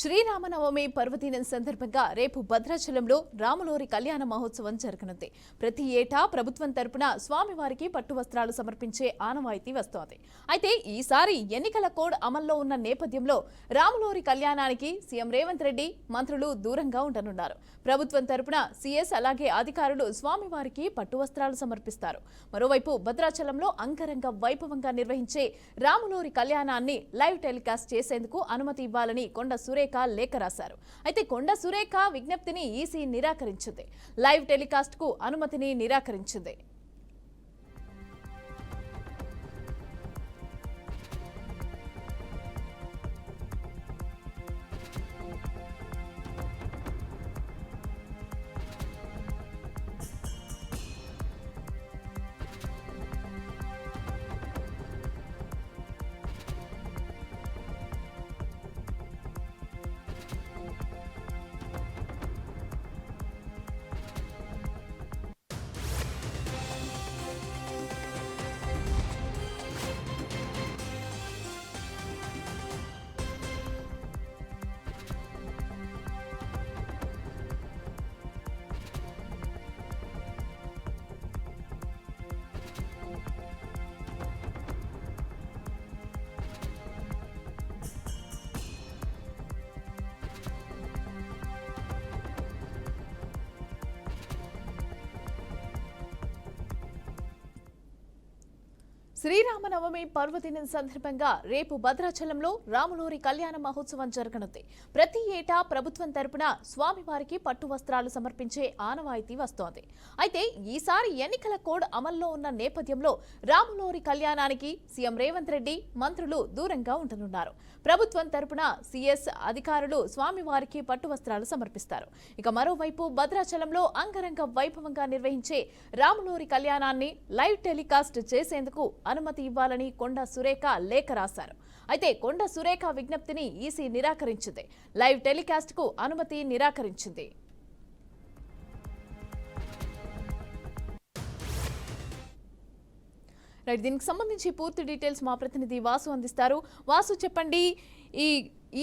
శ్రీరామనవమి పర్వదినం సందర్భంగా రేపు భద్రాచలంలో రాములోరి కళ్యాణ మహోత్సవం జరగనుంది. ప్రతి ఏటా ప్రభుత్వం తరపున స్వామివారికి పట్టు వస్త్రాలు సమర్పించే ఆనవాయితీ వస్తోంది. అయితే ఈసారి ఎన్నికల కోడ్ అమల్లో ఉన్న నేపథ్యంలో రాములోరి కళ్యాణానికి సీఎం రేవంత్ రెడ్డి మంత్రులు దూరంగా ఉండనున్నారు. ప్రభుత్వం తరపున సీఎస్ అలాగే అధికారులు స్వామివారికి పట్టు వస్త్రాలు సమర్పిస్తారు. మరోవైపు భద్రాచలంలో అంగరంగ వైభవంగా నిర్వహించే రాములోరి కళ్యాణాన్ని లైవ్ టెలికాస్ట్ చేసేందుకు అనుమతి ఇవ్వాలని కొండ సురేష్ సురేఖ లేఖ రాశారు. అయితే కొండ సురేఖ విజ్ఞప్తిని ఈసీ నిరాకరించింది. లైవ్ టెలికాస్ట్కు అనుమతిని నిరాకరించింది. శ్రీరామనవమి పర్వదినం సందర్భంగా రేపు భద్రాచలంలో రాములూరి కళ్యాణ మహోత్సవం జరగనుంది. ప్రతి ఏటా ప్రభుత్వం తరపున స్వామివారికి పట్టు వస్త్రాలు సమర్పించే ఆనవాయితీ వస్తోంది. అయితే ఈసారి ఎన్నికల కోడ్ అమల్లో ఉన్న నేపథ్యంలో రాములూరి కళ్యాణానికి సీఎం రేవంత్ రెడ్డి మంత్రులు దూరంగా ఉండనున్నారు. ప్రభుత్వం తరపున సీఎస్ అధికారులు స్వామివారికి పట్టు వస్త్రాలు సమర్పిస్తారు. ఇక మరోవైపు భద్రాచలంలో అంగరంగ వైభవంగా నిర్వహించే రాములూరి కళ్యాణాన్ని లైవ్ టెలికాస్ట్ చేసేందుకు అనుమతి ఇవ్వాలని కొండ సురేఖ లేఖ రాశారు. అయితే కొండ సురేఖ విజ్ఞప్తిని ఈసీ నిరాకరించింది. లైవ్ టెలికాస్ట్కు అనుమతి నిరాకరించింది. రైట్ దీనికి సంబంధించి పూర్తి డీటెయిల్స్ మా ప్రతినిధి వాసు అందిస్తారు. వాసు చెప్పండి. ఈ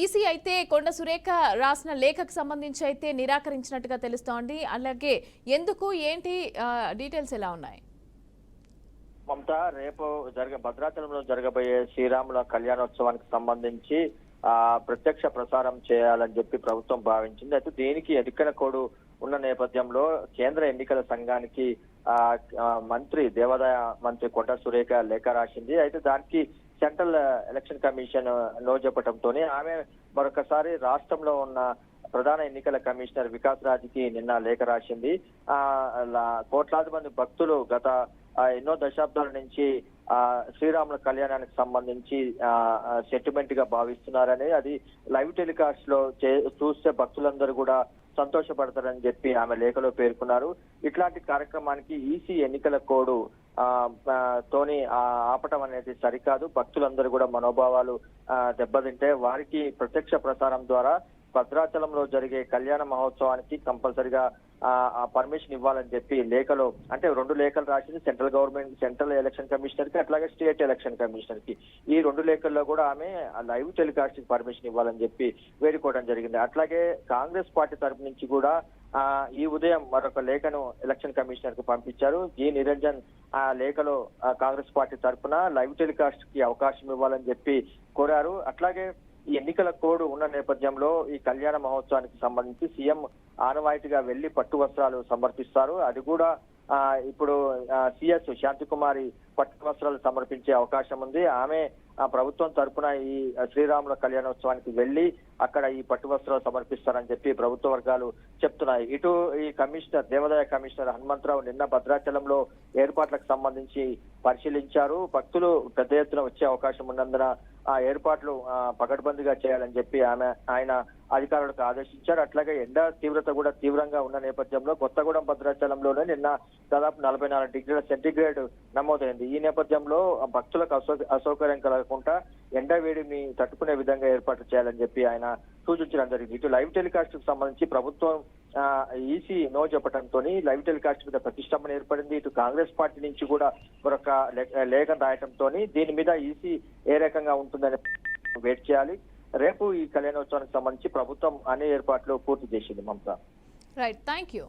ఈసీ అయితే కొండ సురేఖ రాసిన లేఖకు సంబంధించి అయితే నిరాకరించినట్టుగా తెలుస్తోంది. అలాగే ఎందుకు ఏంటి డీటెయిల్స్ ఎలా ఉన్నాయి? మమత రేపు జరగ భద్రాచలంలో జరగబోయే శ్రీరాముల కళ్యాణోత్సవానికి సంబంధించి ఆ ప్రత్యక్ష ప్రసారం చేయాలని చెప్పి ప్రభుత్వం భావించింది. అయితే దీనికి ఎన్నికల కోడు ఉన్న నేపథ్యంలో కేంద్ర ఎన్నికల సంఘానికి ఆ మంత్రి దేవాదాయ మంత్రి కొండ సురేఖ లేఖ రాసింది. అయితే దానికి సెంట్రల్ ఎలక్షన్ కమిషన్ నో చెప్పడంతో ఆమె మరొకసారి రాష్ట్రంలో ఉన్న ప్రధాన ఎన్నికల కమిషనర్ వికాస్ రాజ్కి నిన్న లేఖ రాసింది. ఆ లా- కోట్లాది మంది భక్తులు గత ఎన్నో దశాబ్దాల నుంచి ఆ శ్రీరాముల కళ్యాణానికి సంబంధించి సెంటిమెంట్గా భావిస్తున్నారని అది లైవ్ టెలికాస్ట్లో చే- చూస్తే భక్తులందరూ కూడా సంతోషపడతారని చెప్పి ఆమె లేఖలో పేర్కొన్నారు. ఇట్లాంటి కార్యక్రమానికి ఈసీ ఎన్నికల కోడ్ ఆ, తోని ఆ, ఆపటం అనేది సరికాదు. భక్తులందరూ కూడా మనోభావాలు ఆ, దెబ్బతింటే వారికి ప్రత్యక్ష ప్రసారం ద్వారా భద్రాచలంలో జరిగే కళ్యాణ మహోత్సవానికి కంపల్సరిగా పర్మిషన్ ఇవ్వాలని చెప్పి లేఖలో అంటే రెండు లేఖలు రాసింది సెంట్రల్ గవర్నమెంట్ సెంట్రల్ ఎలక్షన్ కమిషనర్కి అట్లాగే స్టేట్ ఎలక్షన్ కమిషనర్కి ఈ రెండు లేఖల్లో కూడా ఆమె లైవ్ టెలికాస్ట్కి పర్మిషన్ ఇవ్వాలని చెప్పి వేడుకోవడం జరిగింది. అట్లాగే కాంగ్రెస్ పార్టీ తరపు నుంచి కూడా ఆ ఈ ఉదయం మరొక లేఖను ఎలక్షన్ కమిషనర్కు పంపించారు. జి. నిరంజన్ ఆ లేఖలో కాంగ్రెస్ పార్టీ తరఫున లైవ్ టెలికాస్ట్కి అవకాశం ఇవ్వాలని చెప్పి కోరారు. అట్లాగే ఈ ఎన్నికల కోడ్ ఉన్న నేపథ్యంలో ఈ కళ్యాణ మహోత్సవానికి సంబంధించి సీఎం ఆనవాయితీగా వెళ్ళి పట్టు వస్త్రాలు సమర్పిస్తారు. అది కూడా ఇప్పుడు సిఎస్ శాంతికుమారి పట్టు వస్త్రాలు సమర్పించే అవకాశం ఉంది. ఆమె ఆ, ప్రభుత్వం తరపున ఈ శ్రీరాముల కళ్యాణోత్సవానికి వెళ్ళి అక్కడ ఈ పట్టు వస్త్రాలు సమర్పిస్తారని చెప్పి ప్రభుత్వ వర్గాలు చెప్తున్నాయి. ఇటు ఈ కమిషనర్ దేవాదాయ కమిషనర్ హనుమంతరావు నిన్న భద్రాచలంలో ఏర్పాట్లకు సంబంధించి పరిశీలించారు. భక్తులు పెద్ద ఎత్తున వచ్చే అవకాశం ఉన్నందున ఆ ఏర్పాట్లు పకడ్బందీగా చేయాలని చెప్పి ఆమె ఆయన అధికారులకు ఆదేశించారు. అట్లాగే ఎండ తీవ్రత కూడా తీవ్రంగా ఉన్న నేపథ్యంలో కొత్తగూడెం భద్రాచలంలోనే నిన్న దాదాపు నలభై నాలుగు డిగ్రీల సెంటీగ్రేడ్ నమోదైంది. ఈ నేపథ్యంలో భక్తులకు అసౌ- అసౌకర్యం కలగకుండా ఎండ వేడిని తట్టుకునే విధంగా ఏర్పాటు చేయాలని చెప్పి ఆయన సూచించడం జరిగింది. ఇటు లైవ్ టెలికాస్ట్కు సంబంధించి ప్రభుత్వం ఈసీ నో చెప్పడంతో లైవ్ టెలికాస్ట్ మీద ప్రతిష్టంభన ఏర్పడింది. ఇటు కాంగ్రెస్ పార్టీ నుంచి కూడా మరొక లేఖ రాయటంతో దీని మీద ఈసీ ఏ రకంగా ఉంటుందని వెయిట్ చేయాలి. రేపు ఈ కళ్యాణోత్సవానికి సంబంధించి ప్రభుత్వం అనే ఏర్పాట్లు పూర్తి చేసింది మమత. Right thank you